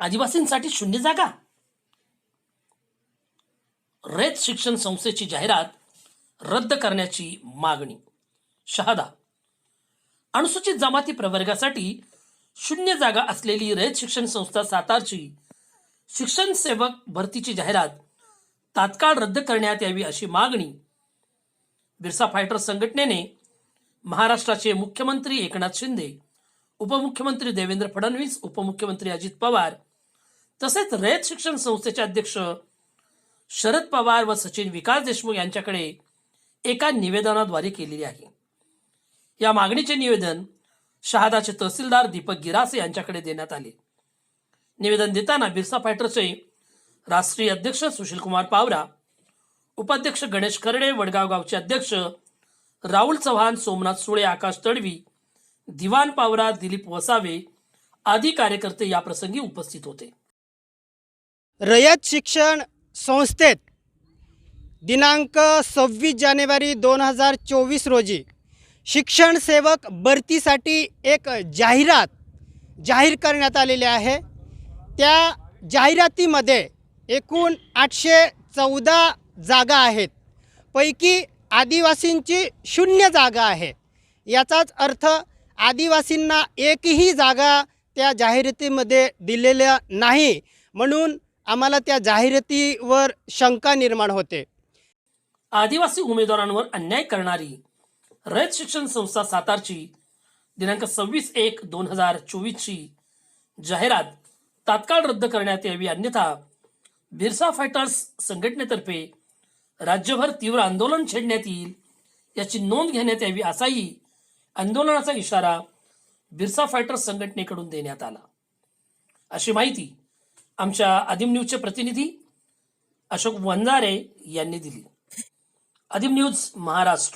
आदिवासींसाठी शून्य जागा. रेत शिक्षण संस्थेची जाहिरात रद्द करण्याची मागणी. शहादा. अनुसूचित जमाती प्रवर्गासाठी शून्य जागा असलेली रयत शिक्षण संस्था सातारची शिक्षण सेवक भरतीची जाहिरात तात्काळ रद्द करण्यात यावी अशी मागणी बिरसा फायटर संघटनेने महाराष्ट्राचे मुख्यमंत्री एकनाथ शिंदे उपमुख्यमंत्री देवेंद्र फडणवीस उपमुख्यमंत्री अजित पवार तसेच रयत शिक्षण संस्थेचे अध्यक्ष शरद पवार व सचिन विकास देशमुख यांच्याकडे एका निवेदनाद्वारे केलेली आहे. या मागणीचे निवेदन शहादाचे तहसीलदार दीपक गिरासे यांच्याकडे देण्यात आले. निवेदन देताना बिरसा फायटरचे राष्ट्रीय अध्यक्ष सुशीलकुमार पावरा उपाध्यक्ष गणेश खर्डे वडगाव गावचे अध्यक्ष राहुल चव्हाण सोमनाथ सुळे आकाश तडवी दिवान पावरा दिलीप वसावे आदी कार्यकर्ते याप्रसंगी उपस्थित होते. रयत शिक्षण संस्थेत दिनांक सव्वीस जानेवारी दोन हजार चोवीस रोजी शिक्षण सेवक भरतीसाठी एक जाहिरात जाहीर करण्यात आलेली आहे. त्या जाहिरातीमध्ये एकूण आठशे चौदा जागा आहेत. पैकी आदिवासींची शून्य जागा आहे. याचाच अर्थ आदिवासींना एकही जागा त्या जाहिरातीमध्ये दिलेल्या नाही. म्हणून आम्हाला त्या जाहिरातीवर शंका निर्माण होते. आदिवासी उमेदवारांवर अन्याय करणारी रयत शिक्षण संस्था सातारची दिनांक सव्वीस एक दोन हजार चोवीसची जाहिरात तात्काळ रद्द करण्यात यावी अन्यथा बिरसा फायटर्स संघटनेतर्फे राज्यभर तीव्र आंदोलन छेडण्यात येईल याची नोंद घेण्यात यावी असाही आंदोलनाचा इशारा बिरसा फायटर्स संघटनेकडून देण्यात आला. अशी माहिती आमच्या आदिम न्यूजचे प्रतिनिधी अशोक वंजारे यांनी दिली. आदिम न्यूज महाराष्ट्र.